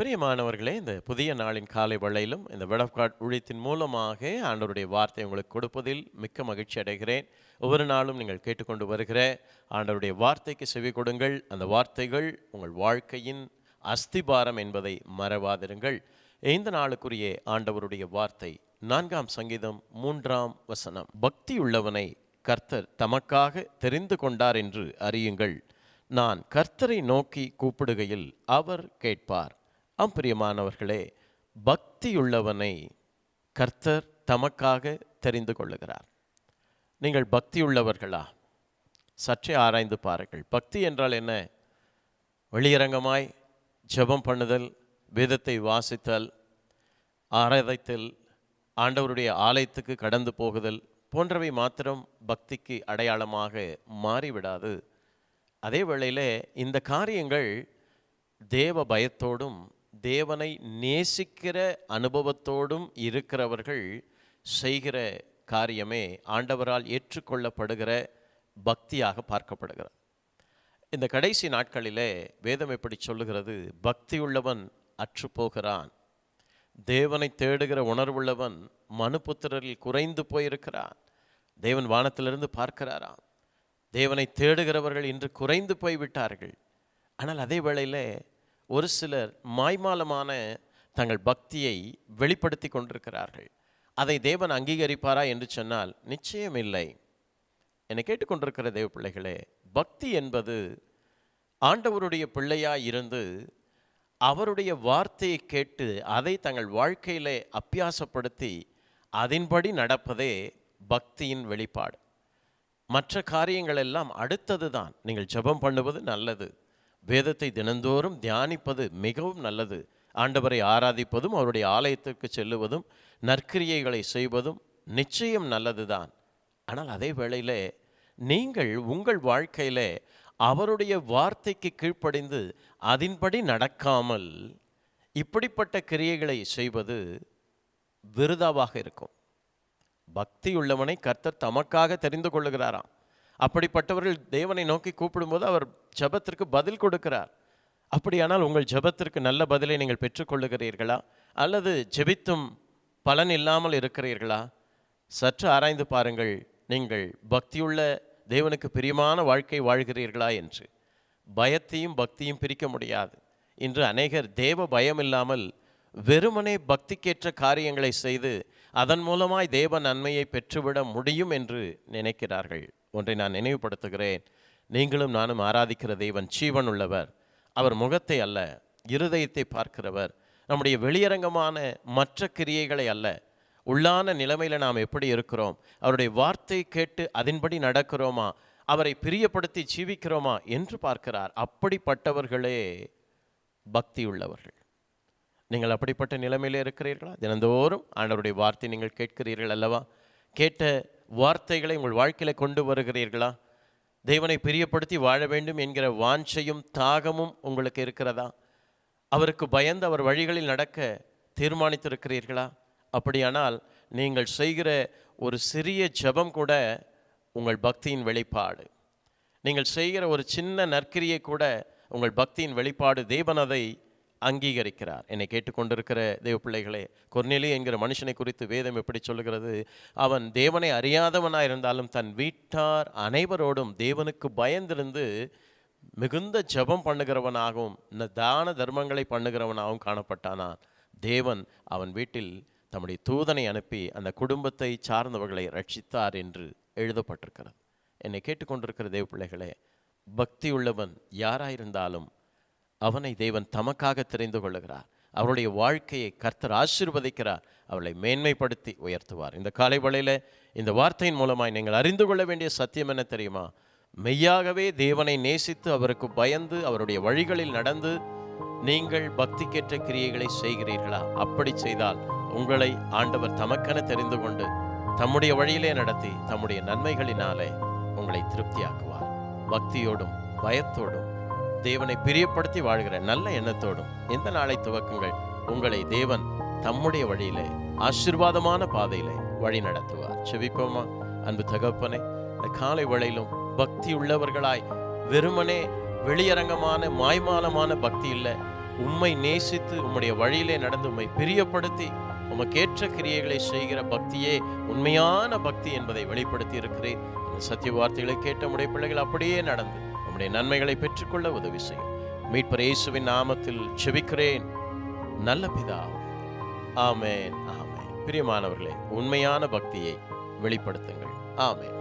பிரியமானவர்களே இந்த புதிய நாளின் காலை வளையிலும் இந்த விடப்காட் ஊழியத்தின் மூலமாக ஆண்டவருடைய வார்த்தை உங்களுக்கு கொடுப்பதில் மிக்க மகிழ்ச்சி அடைகிறேன். ஒவ்வொரு நாளும் நீங்கள் கேட்டுக்கொண்டு வருகிற ஆண்டவருடைய வார்த்தைக்கு செவி கொடுங்கள். அந்த வார்த்தைகள் உங்கள் வாழ்க்கையின் அஸ்திபாரம் என்பதை மறவாதிருங்கள். இந்த நாளுக்குரிய ஆண்டவருடைய வார்த்தை நான்காம் சங்கீதம் மூன்றாம் வசனம். பக்தி உள்ளவனை கர்த்தர் தமக்காக தெரிந்து கொண்டார் என்று அறியுங்கள். நான் கர்த்தரை நோக்கி கூப்பிடுகையில் அவர் கேட்பார். ஆம் பிரியமானவர்களே பக்தியுள்ளவனை கர்த்தர் தமக்காக தெரிந்து கொள்ளுகிறார். நீங்கள் பக்தியுள்ளவர்களா? சற்றே ஆராய்ந்து பாருங்கள். பக்தி என்றால் என்ன? வெளியரங்கமாய் ஜெபம் பண்ணுதல் வேதத்தை வாசித்தல் ஆராய்த்தல் ஆண்டவருடைய ஆலயத்துக்கு கடந்து போகுதல் போன்றவை மாத்திரம் பக்திக்கு அடையாளமாக மாறிவிடாது. அதே வேளையில் இந்த காரியங்கள் தேவ பயத்தோடும் தேவனை நேசிக்கிற அனுபவத்தோடும் இருக்கிறவர்கள் செய்கிற காரியமே ஆண்டவரால் ஏற்றுக்கொள்ளப்படுகிற பக்தியாக பார்க்கப்படுகிறார். இந்த கடைசி நாட்களிலே வேதம் எப்படி சொல்லுகிறது? பக்தியுள்ளவன் அற்றுப்போகிறான் தேவனை தேடுகிற உணர்வுள்ளவன் மனுபுத்திரரில் குறைந்து போயிருக்கிறான். தேவன் வானத்திலிருந்து பார்க்கிறாராம். தேவனை தேடுகிறவர்கள் இன்று குறைந்து போய்விட்டார்கள். ஆனால் அதே வேளையில் ஒரு சிலர் மாய்மாலமான தங்கள் பக்தியை வெளிப்படுத்தி கொண்டிருக்கிறார்கள். அதை தேவன் அங்கீகரிப்பாரா என்று சொன்னால் நிச்சயம் இல்லை. என்னை கேட்டுக்கொண்டிருக்கிற தேவ பிள்ளைகளே பக்தி என்பது ஆண்டவருடைய பிள்ளையாக இருந்து அவருடைய வார்த்தையை கேட்டு அதை தங்கள் வாழ்க்கையிலே அப்பியாசப்படுத்தி அதன்படி நடப்பதே பக்தியின் வெளிப்பாடு. மற்ற காரியங்கள் எல்லாம் அடுத்தது தான். நீங்கள் ஜெபம் பண்ணுவது நல்லது. வேதத்தை தினந்தோறும் தியானிப்பது மிகவும் நல்லது. ஆண்டவரை ஆராதிப்பதும் அவருடைய ஆலயத்திற்கு செல்லுவதும் நற்கிரியைகளை செய்வதும் நிச்சயம் நல்லதுதான். ஆனால் அதே வேளையிலே நீங்கள் உங்கள் வாழ்க்கையிலே அவருடைய வார்த்தைக்கு கீழ்ப்படிந்து அதன்படி நடக்காமல் இப்படிப்பட்ட கிரியைகளை செய்வது விருதாவாக இருக்கும். பக்தி உள்ளவனை கர்த்தர் தமக்காக தெரிந்து கொள்ளுகிறாராம். அப்படிப்பட்டவர்கள் தேவனை நோக்கி கூப்பிடும்போது அவர் ஜெபத்திற்கு பதில் கொடுக்கிறார். அப்படியானால் உங்கள் ஜெபத்திற்கு நல்ல பதிலை நீங்கள் பெற்றுக்கொள்ளுகிறீர்களா? அல்லது ஜெபித்தும் பலன் இல்லாமல் இருக்கிறீர்களா? சற்று ஆராய்ந்து பாருங்கள் நீங்கள் பக்தியுள்ள தேவனுக்கு பிரியமான வாழ்க்கை வாழ்கிறீர்களா என்று. பயத்தையும் பக்தியும் பிரிக்க முடியாது. இன்று அநேகர் தேவ பயம் இல்லாமல் வெறுமனே பக்திக்கேற்ற காரியங்களை செய்து அதன் மூலமாய் தேவ நன்மையை பெற்றுவிட முடியும் என்று நினைக்கிறார்கள். ஒன்றை நான் நினைவுபடுத்துகிறேன். நீங்களும் நானும் ஆராதிக்கிற தெய்வன் சீவன் உள்ளவர் அவர் முகத்தை அல்ல இருதயத்தை பார்க்கிறவர். நம்முடைய வெளியரங்கமான மற்ற கிரியைகளை அல்ல உள்ளான நிலைமையில் நாம் எப்படி இருக்கிறோம்? அவருடைய வார்த்தை கேட்டு அதன்படி நடக்கிறோமா? அவரை பிரியப்படுத்தி ஜீவிக்கிறோமா என்று பார்க்கிறார். அப்படிப்பட்டவர்களே பக்தி உள்ளவர்கள் நீங்கள் அப்படிப்பட்ட நிலைமையில் இருக்கிறீர்களா? தினந்தோறும் ஆண்டவருடைய வார்த்தை நீங்கள் கேட்கிறீர்கள் அல்லவா? கேட்ட வார்த்தைகளை உங்கள் வாழ்க்கையில் கொண்டு வருகிறீர்களா? தேவனை பிரியப்படுத்தி வாழ வேண்டும் என்கிற வாஞ்சையும் தாகமும் உங்களுக்கு இருக்கிறதா? அவருக்கு பயந்து அவர் வழிகளில் நடக்க தீர்மானித்திருக்கிறீர்களா? அப்படியானால் நீங்கள் செய்கிற ஒரு சிறிய ஜெபம் கூட உங்கள் பக்தியின் வெளிப்பாடு. நீங்கள் செய்கிற ஒரு சின்ன நற்கிரியை கூட உங்கள் பக்தியின் வெளிப்பாடு தேவன் அதை அங்கீகரிக்கிறார். என்னை கேட்டுக்கொண்டிருக்கிற தேவ பிள்ளைகளே கொர்நேலி என்கிற மனுஷனை குறித்து வேதம் எப்படி சொல்லுகிறது? அவன் தேவனை அறியாதவனாக இருந்தாலும் தன் வீட்டார் அனைவரோடும் தேவனுக்கு பயந்திருந்து மிகுந்த ஜெபம் பண்ணுகிறவனாகவும் இந்த தான தர்மங்களை பண்ணுகிறவனாகவும் காணப்பட்டானான். தேவன் அவன் வீட்டில் தம்முடைய தூதனை அனுப்பி அந்த குடும்பத்தை சார்ந்தவர்களை ரட்சித்தார் என்று எழுதப்பட்டிருக்கிறது. என்னை கேட்டுக்கொண்டிருக்கிற தேவ பிள்ளைகளே பக்தி உள்ளவன் யாராயிருந்தாலும் அவனை தேவன் தமக்காக தெரிந்து கொள்ளுகிறார். அவருடைய வாழ்க்கையை கர்த்தர் ஆசீர்வதிக்கிறார். அவளை மேன்மைப்படுத்தி உயர்த்துவார். இந்த காலை வழியில் இந்த வார்த்தையின் மூலமாய் நீங்கள் அறிந்து கொள்ள வேண்டிய சத்தியம் என்ன தெரியுமா? மெய்யாகவே தேவனை நேசித்து அவருக்கு பயந்து அவருடைய வழிகளில் நடந்து நீங்கள் பக்திக்கேற்ற கிரியைகளை செய்கிறீர்களா? அப்படி செய்தால் உங்களை ஆண்டவர் தமக்கென தெரிந்து கொண்டு தம்முடைய வழியிலே நடத்தி தம்முடைய நன்மைகளினாலே உங்களை திருப்தியாக்குவார். பக்தியோடும் பயத்தோடும் தேவனை பிரியப்படுத்தி வாழ்கிற நல்ல எண்ணத்தோடும் இந்த நாளை துவக்குங்கள் உங்களை தேவன் தம்முடைய வழியிலே ஆசீர்வாதமான பாதையிலே வழி நடத்துவார். செவிப்போமா அன்பு தகப்பனே இந்த காலை வழியிலும் பக்தி உள்ளவர்களாய் வெறுமனே வெளியரங்கமான மாய்மாலமான பக்தி இல்லை உம்மை நேசித்து உம்முடைய வழியிலே நடந்து உம்மை பிரியப்படுத்தி உமக்கேற்ற கிரியைகளை செய்கிற பக்தியே உண்மையான பக்தி என்பதை வெளிப்படுத்தி இருக்கிறேன் சத்திய வார்த்தைகளை கேட்ட உடைய பிள்ளைகள் அப்படியே நடந்து உம்முடைய நன்மைகளை பெற்றுக்கொள்ள உதவி செய்யும். மீட்பர் இயேசுவின் நாமத்தில் செபிக்கிறேன். நல்ல பிதா. ஆமேன் ஆமென். பிரியமானவர்களே உண்மையான பக்தியை வெளிப்படுத்துங்கள். ஆமேன்.